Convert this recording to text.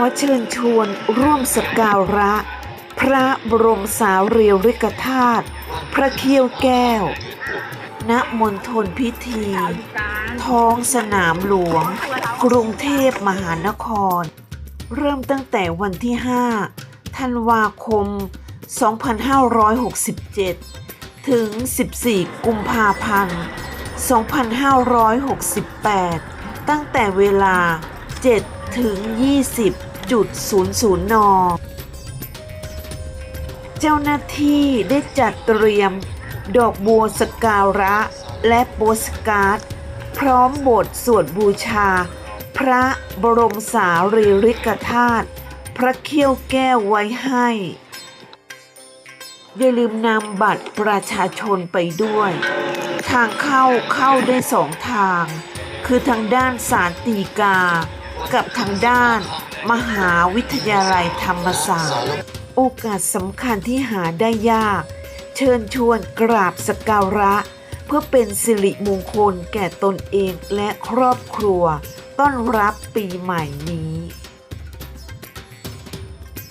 อเชิญชวนร่วมสักการะ พระบรมสาวรีริกธาตุพระเขี้ยวแก้ว ณมณฑลพิธี ท้องสนามหลวง กรุงเทพมหานคร เริ่มตั้งแต่วันที่ 5 ธันวาคม 2567 ถึง 14 กุมภาพันธ์ 2568 ตั้งแต่เวลา7ถึง 20.00 น เจ้าหน้าที่ได้จัดเตรียม ดอกบัวสกการะและโปสการ์ด พร้อมบทสวดบูชา พระบรมสารีริกธาตุพระเขี้ยวแก้วไว้ให้ อย่าลืมนำบัตรประชาชนไปด้วย ทางเข้าเข้าได้สองทาง คือทางด้านสารตีกา กับทางด้าน มหาวิทยาลัยธรรมศาสตร์ โอกาสสำคัญที่หาได้ยาก เชิญชวนกราบสการะ เพื่อเป็นสิริมงคลแก่ตนเองและครอบครัว ต้อนรับปีใหม่นี้